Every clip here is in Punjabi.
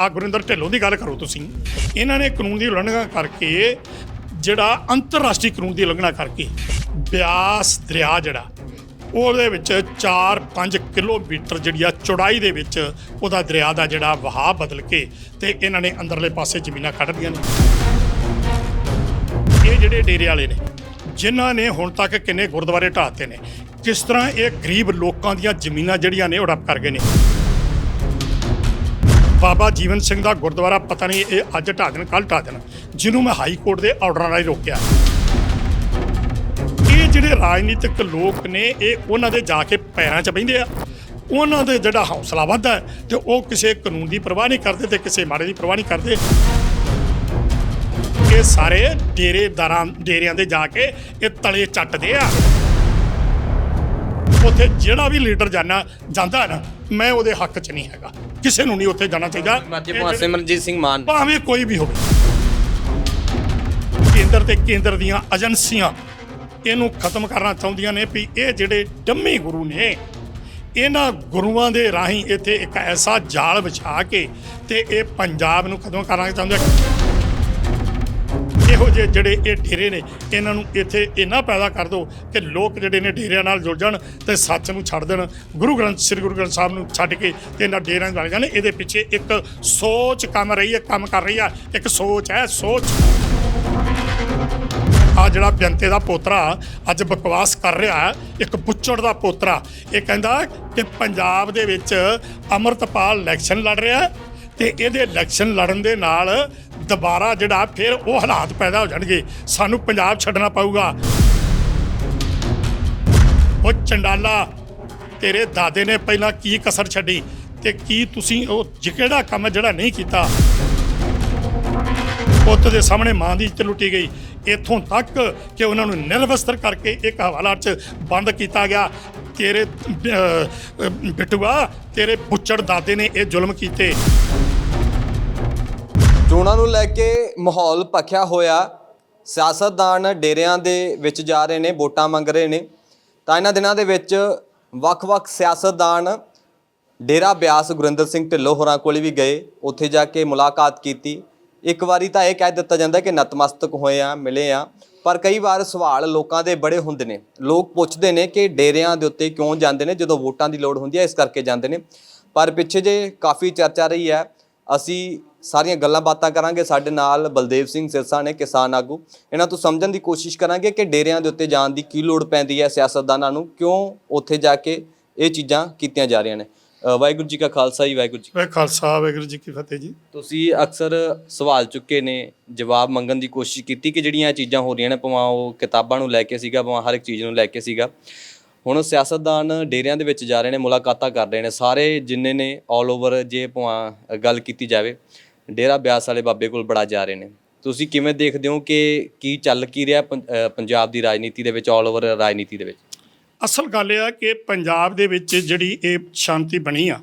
ਆ ਗੁਰਿੰਦਰ ਢਿੱਲੋਂ ਦੀ ਗੱਲ ਕਰੋ ਤੁਸੀਂ। ਇਹਨਾਂ ਨੇ ਕਾਨੂੰਨ ਦੀ ਉਲੰਘਣਾ ਕਰਕੇ ਜਿਹੜਾ ਅੰਤਰਰਾਸ਼ਟਰੀ ਕਾਨੂੰਨ ਦੀ ਉਲੰਘਣਾ ਕਰਕੇ ਬਿਆਸ ਦਰਿਆ ਜਿਹੜਾ, ਉਹਦੇ ਵਿੱਚ 4-5 ਕਿਲੋਮੀਟਰ ਜਿਹੜੀ ਆ ਚੌੜਾਈ ਦੇ ਵਿੱਚ ਉਹਦਾ ਦਰਿਆ ਦਾ ਜਿਹੜਾ ਵਹਾਅ ਬਦਲ ਕੇ ਤੇ ਇਹਨਾਂ ਨੇ ਅੰਦਰਲੇ ਪਾਸੇ ਜ਼ਮੀਨਾਂ ਕੱਢ ਲਈਆਂ ਨੇ। ਇਹ ਜਿਹੜੇ ਡੇਰੇ ਵਾਲੇ ਨੇ, ਜਿਨ੍ਹਾਂ ਨੇ ਹੁਣ ਤੱਕ ਕਿੰਨੇ ਗੁਰਦੁਆਰੇ ਢਾਤੇ ਨੇ, ਕਿਸ ਤਰ੍ਹਾਂ ਇਹ ਗਰੀਬ ਲੋਕਾਂ ਦੀਆਂ ਜ਼ਮੀਨਾਂ ਜਿਹੜੀਆਂ ਨੇ ਉਹ ਹੜਪ ਕਰ ਗਏ ਨੇ। ਬਾਬਾ ਜੀਵਨ ਸਿੰਘ ਦਾ ਗੁਰਦੁਆਰਾ, ਪਤਾ ਨਹੀਂ ਇਹ ਅੱਜ ਢਾਹ ਦੇਣ ਕੱਲ ਢਾਹ ਦੇਣ ਜਿਹਨੂੰ ਮੈਂ ਹਾਈ ਕੋਰਟ ਦੇ ਆਰਡਰਾਂ ਰਾਹੀਂ ਰੋਕਿਆ। ਇਹ ਜਿਹੜੇ ਰਾਜਨੀਤਿਕ ਲੋਕ ਨੇ, ਇਹ ਉਹਨਾਂ ਦੇ ਜਾ ਕੇ ਪੈਰਾਂ 'ਚ ਬਹਿੰਦੇ ਆ। ਉਹਨਾਂ ਦੇ ਜਿਹੜਾ ਹੌਸਲਾ ਵੱਧਦਾ ਹੈ ਤੇ ਉਹ ਕਿਸੇ ਕਾਨੂੰਨ ਦੀ ਪਰਵਾਹ ਨਹੀਂ ਕਰਦੇ ਤੇ ਕਿਸੇ ਮਾਰੇ ਦੀ ਪਰਵਾਹ ਨਹੀਂ ਕਰਦੇ। ਇਹ ਸਾਰੇ ਡੇਰੇਦਾਰਾਂ ਡੇਰਿਆਂ ਦੇ ਜਾ ਕੇ ਇਹ ਤਲੇ ਚੱਟਦੇ ਆ। ਉੱਥੇ ਜਿਹੜਾ ਵੀ ਲੀਡਰ ਜਾਣਾ ਜਾਂਦਾ ਨਾ, ਮੈਂ ਉਹਦੇ ਹੱਕ 'ਚ ਨਹੀਂ ਹੈਗਾ। ਕਿਸੇ ਨੂੰ ਨਹੀਂ ਉੱਥੇ ਜਾਣਾ ਚਾਹੀਦਾ। ਮਾਝੇ ਸਿਮਰਨਜੀਤ ਸਿੰਘ ਮਾਨ। ਭਾਵੇਂ ਕੋਈ ਵੀ ਹੋਵੇ। ਕੇਂਦਰ ਤੇ ਕੇਂਦਰ ਦੀਆਂ ਏਜੰਸੀਆਂ ਇਹਨੂੰ ਖਤਮ ਕਰਨਾ ਚਾਹੁੰਦੀਆਂ ਨੇ ਵੀ ਇਹ ਜਿਹੜੇ ਡੰਮੀ ਗੁਰੂ ਨੇ ਇਹਨਾਂ ਗੁਰੂਆਂ ਦੇ ਰਾਹੀਂ ਇੱਥੇ ਇੱਕ ਐਸਾ ਜਾਲ ਵਿਛਾ ਕੇ ਤੇ ਇਹ ਪੰਜਾਬ ਨੂੰ ਖਤਮ ਕਰਨਾ ਚਾਹੁੰਦੇ ਆ। ਇਹੋ ਜਿਹੇ ਜਿਹੜੇ ਇਹ ਡੇਰੇ ਨੇ, ਇਹਨਾਂ ਨੂੰ ਇੱਥੇ ਇੰਨਾ ਪੈਦਾ ਕਰ ਦਿਓ ਕਿ ਲੋਕ ਜਿਹੜੇ ਨੇ ਡੇਰਿਆਂ ਨਾਲ ਜੁੜ ਜਾਣ ਤੇ ਸੱਚ ਨੂੰ ਛੱਡ ਦੇਣ। ਗੁਰੂ ਗ੍ਰੰਥ, ਸ੍ਰੀ ਗੁਰੂ ਗ੍ਰੰਥ ਸਾਹਿਬ ਨੂੰ ਛੱਡ ਕੇ ਤੇ ਇਹਨਾਂ ਡੇਰਿਆਂ ਨਾਲ ਜਾਣ। ਇਹਦੇ ਪਿੱਛੇ ਇੱਕ ਸੋਚ ਕੰਮ ਰਹੀ ਹੈ, ਕੰਮ ਕਰ ਰਹੀ ਹੈ ਇੱਕ ਸੋਚ ਹੈ, ਸੋਚ। ਆ ਜਿਹੜਾ ਬੇਅੰਤੇ ਦਾ ਪੋਤਰਾ ਅੱਜ ਬਕਵਾਸ ਕਰ ਰਿਹਾ ਹੈ, ਇੱਕ ਬੁੱਚੜ ਦਾ ਪੋਤਰਾ। ਇਹ ਕਹਿੰਦਾ ਕਿ ਪੰਜਾਬ ਦੇ ਵਿੱਚ ਅਮਰਤਪਾਲ ਇਲੈਕਸ਼ਨ ਲੜ ਰਿਹਾ ਹੈ ਤੇ ਇਹਦੇ ਇਲੈਕਸ਼ਨ ਲੜਨ ਦੇ ਨਾਲ ਦੁਬਾਰਾ ਜਿਹੜਾ ਫਿਰ ਉਹ ਹਾਲਾਤ ਪੈਦਾ ਹੋ ਜਾਣਗੇ। ਸਾਨੂੰ ਪੰਜਾਬ ਛੱਡਣਾ ਪਊਗਾ। ਉਹ ਚੰਡਾਲਾ ਤੇਰੇ ਦਾਦੇ ਨੇ ਪਹਿਲਾਂ ਕੀ ਕਸਰ ਛੱਡੀ ਤੇ ਕੀ ਤੁਸੀਂ ਉਹ ਜਿਹੜਾ ਕੰਮ ਜਿਹੜਾ ਨਹੀਂ ਕੀਤਾ? ਪੁੱਤ ਦੇ ਸਾਹਮਣੇ ਮਾਂ ਦੀ ਇੱਜ਼ਤ ਲੁੱਟੀ ਗਈ। ਇੱਥੋਂ ਤੱਕ ਕਿ ਉਹਨਾਂ ਨੂੰ ਨਿਰਵਸਤਰ ਕਰਕੇ ਇੱਕ ਹਵਾਲਾ 'ਚ ਬੰਦ ਕੀਤਾ ਗਿਆ। ਤੇਰੇ ਅਹ, ਬਿਟੂਆ ਤੇਰੇ ਬੁੱਚੜ ਦਾਦੇ ਨੇ ਇਹ ਜ਼ੁਲਮ ਕੀਤੇ। ਚੋਣਾਂ ਨੂੰ ਲੈ ਕੇ ਮਾਹੌਲ ਭਖਿਆ ਹੋਇਆ। ਸਿਆਸਤਦਾਨ ਡੇਰਿਆਂ ਦੇ ਵਿੱਚ ਜਾ ਰਹੇ ਨੇ, ਵੋਟਾਂ ਮੰਗ ਰਹੇ ਨੇ। ਤਾਂ ਇਹਨਾਂ ਦਿਨਾਂ ਦੇ ਵਿੱਚ ਵੱਖ-ਵੱਖ ਸਿਆਸਤਦਾਨ ਡੇਰਾ ਬਿਆਸ ਗੁਰਿੰਦਰ ਸਿੰਘ ਢਿੱਲੋਂ ਹੋਰਾਂ ਕੋਲ ਵੀ ਗਏ, ਉੱਥੇ ਜਾ ਕੇ ਮੁਲਾਕਾਤ ਕੀਤੀ। ਇੱਕ ਵਾਰੀ ਤਾਂ ਇਹ ਕਹਿ ਦਿੱਤਾ ਜਾਂਦਾ ਕਿ ਨਤਮਸਤਕ ਹੋਏ ਆ, ਮਿਲੇ ਆ। ਪਰ ਕਈ ਵਾਰ ਸਵਾਲ ਲੋਕਾਂ ਦੇ ਬੜੇ ਹੁੰਦੇ ਨੇ। ਲੋਕ ਪੁੱਛਦੇ ਨੇ ਕਿ ਡੇਰਿਆਂ ਦੇ ਉੱਤੇ ਕਿਉਂ ਜਾਂਦੇ ਨੇ, ਜਦੋਂ ਵੋਟਾਂ ਦੀ ਲੋੜ ਹੁੰਦੀ ਹੈ, ਇਸ ਕਰਕੇ ਜਾਂਦੇ ਨੇ। ਪਰ ਪਿੱਛੇ ਜੇ ਕਾਫੀ ਚਰਚਾ ਰਹੀ ਹੈ, ਅਸੀਂ ਸਾਰੀਆਂ ਗੱਲਾਂ ਬਾਤਾਂ ਕਰਾਂਗੇ। ਸਾਡੇ ਨਾਲ ਬਲਦੇਵ ਸਿੰਘ ਸਿਰਸਾ ਨੇ ਕਿਸਾਨ ਆਗੂ। ਇਹਨਾਂ ਤੋਂ ਸਮਝਣ ਦੀ ਕੋਸ਼ਿਸ਼ ਕਰਾਂਗੇ ਕਿ ਡੇਰਿਆਂ ਦੇ ਉੱਤੇ ਜਾਣ ਦੀ ਕੀ ਲੋੜ ਪੈਂਦੀ ਹੈ ਸਿਆਸਤਦਾਨਾਂ ਨੂੰ। ਕਿਉਂ ਉੱਥੇ ਜਾ ਕੇ ਇਹ ਚੀਜ਼ਾਂ ਕੀਤੀਆਂ ਜਾ ਰਹੀਆਂ ਨੇ? ਵਾਹਿਗੁਰੂ ਜੀ ਕਾ ਖਾਲਸਾ ਜੀ ਵਾਹਿਗੁਰੂ ਜੀ ਵੇ ਖਾਲਸਾ ਵਾਹਿਗੁਰੂ ਜੀ ਕੀ ਫਤਿਹ ਜੀ। ਤੁਸੀਂ ਅਕਸਰ ਸਵਾਲ ਚੁੱਕੇ ਨੇ ਜਵਾਬ ਮੰਗਣ ਦੀ ਕੋਸ਼ਿਸ਼ ਕੀਤੀ ਕਿ ਜਿਹੜੀਆਂ ਇਹ ਚੀਜ਼ਾਂ ਹੋ ਰਹੀਆਂ ਨੇ ਭਾਵੇਂ ਉਹ ਕਿਤਾਬਾਂ ਨੂੰ ਲੈ ਕੇ ਸੀਗਾ ਭਾਵੇਂ ਹਰ ਇੱਕ ਚੀਜ਼ ਨੂੰ ਲੈ ਕੇ ਸੀਗਾ। ਹੁਣ ਸਿਆਸਤਦਾਨ ਡੇਰਿਆਂ ਦੇ ਵਿੱਚ ਜਾ ਰਹੇ ਨੇ ਮੁਲਾਕਾਤਾਂ ਕਰ ਰਹੇ ਨੇ। ਸਾਰੇ ਜਿੰਨੇ ਨੇ 올 ਓਵਰ ਜੇ ਭਾਵੇਂ ਗੱਲ ਕੀਤੀ ਜਾਵੇ ਡੇਰਾ ਬਿਆਸ ਵਾਲੇ ਬਾਬੇ ਕੋਲ ਬੜਾ ਜਾ ਰਹੇ ਨੇ। ਤੁਸੀਂ ਕਿਵੇਂ ਦੇਖਦੇ ਹੋ ਕਿ ਕੀ ਚੱਲ ਕੀ ਰਿਹਾ ਪੰ- ਅ, ਪੰਜਾਬ ਦੀ ਰਾਜਨੀਤੀ ਦੇ ਵਿੱਚ 올 ਓਵਰ ਰਾਜਨੀਤੀ ਦੇ ਵਿੱਚ? ਅਸਲ ਗੱਲ ਇਹ ਆ ਕਿ ਪੰਜਾਬ ਦੇ ਵਿੱਚ ਜਿਹੜੀ ਇਹ ਸ਼ਾਂਤੀ ਬਣੀ ਆ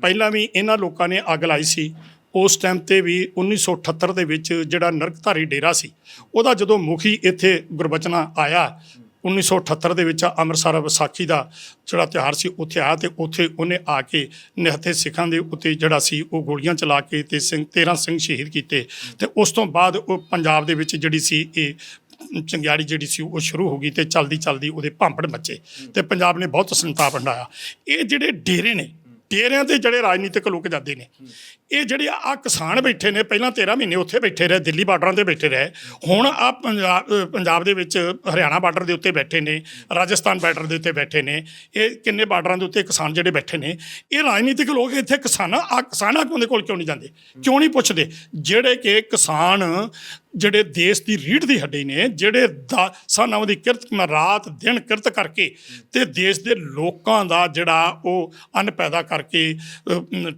ਪਹਿਲਾਂ ਵੀ ਇਹਨਾਂ ਲੋਕਾਂ ਨੇ ਅੱਗ ਲਾਈ ਸੀ। ਉਸ ਟਾਈਮ ਤੇ ਵੀ 1978 ਦੇ ਵਿੱਚ ਜਿਹੜਾ ਨਰਕਧਾਰੀ ਡੇਰਾ ਸੀ ਉਹਦਾ ਜਦੋਂ ਮੁਖੀ ਇੱਥੇ ਗੁਰਬਚਨਾ ਆਇਆ 1978 ਦੇ ਵਿੱਚ ਅੰਮ੍ਰਿਤਸਰ ਵਿਸਾਖੀ ਦਾ ਜਿਹੜਾ ਤਿਉਹਾਰ ਸੀ, ਉੱਥੇ ਆਇਆ ਤੇ ਉੱਥੇ ਉਹਨੇ ਆ ਕੇ ਨਿਹੱਥੇ ਸਿੱਖਾਂ ਦੇ ਉੱਤੇ ਜਿਹੜਾ ਸੀ, ਉਹ ਗੋਲੀਆਂ ਚਲਾ ਕੇ ਤੇ ਸਿੰਘ 13 ਸਿੰਘ ਸ਼ਹੀਦ ਕੀਤੇ। ਤੇ ਉਸ ਤੋਂ ਬਾਅਦ ਉਹ ਪੰਜਾਬ ਦੇ ਵਿੱਚ ਜਿਹੜੀ ਸੀ, ਇਹ ਚੰਗਿਆੜੀ ਜਿਹੜੀ ਸੀ, ਉਹ ਸ਼ੁਰੂ ਹੋ ਗਈ ਤੇ ਚਲਦੀ ਚਲਦੀ ਉਹਦੇ ਭਾਂਪੜ ਮੱਚੇ ਤੇ ਪੰਜਾਬ ਨੇ ਬਹੁਤ ਸੰਤਾਪ ਹੰਡਾਇਆ ਇਹ ਜਿਹੜੇ ਡੇਰੇ ਨੇ, ਡੇਰਿਆਂ ਤੇ ਜਿਹੜੇ ਰਾਜਨੀਤਿਕ ਲੋਕ ਜਾਂਦੇ ਨੇ ਇਹ ਜਿਹੜੇ ਆ ਕਿਸਾਨ ਬੈਠੇ ਨੇ, ਪਹਿਲਾਂ 13 ਮਹੀਨੇ ਉੱਥੇ ਬੈਠੇ ਰਹੇ, ਦਿੱਲੀ ਬਾਰਡਰਾਂ ਤੇ ਬੈਠੇ ਰਹੇ। ਹੁਣ ਆ ਪੰਜਾਬ ਪੰਜਾਬ ਦੇ ਵਿੱਚ ਹਰਿਆਣਾ ਬਾਰਡਰ ਦੇ ਉੱਤੇ ਬੈਠੇ ਨੇ, ਰਾਜਸਥਾਨ ਬਾਰਡਰ ਦੇ ਉੱਤੇ ਬੈਠੇ ਨੇ। ਇਹ ਕਿੰਨੇ ਬਾਰਡਰਾਂ ਦੇ ਉੱਤੇ ਕਿਸਾਨ ਜਿਹੜੇ ਬੈਠੇ ਨੇ, ਇਹ ਰਾਜਨੀਤਿਕ ਲੋਕ ਇੱਥੇ ਕਿਸਾਨਾਂ ਆ ਕਿਸਾਨਾਂ ਦੇ ਕੋਲ ਕਿਉਂ ਨਹੀਂ ਜਾਂਦੇ? ਕਿਉਂ ਨਹੀਂ ਪੁੱਛਦੇ? ਜਿਹੜੇ ਕਿ ਕਿਸਾਨ ਜਿਹੜੇ ਦੇਸ਼ ਦੀ ਰੀੜ ਦੀ ਹੱਡੀ ਨੇ, ਜਿਹੜੇ ਦਾ- ਸਾਨਾਂ ਦੀ ਕਿਰਤ ਰਾਤ ਦਿਨ ਕਿਰਤ ਕਰਕੇ ਤੇ ਦੇਸ਼ ਦੇ ਲੋਕਾਂ ਦਾ ਜਿਹੜਾ ਉਹ ਅੰਨ ਪੈਦਾ ਕਰਕੇ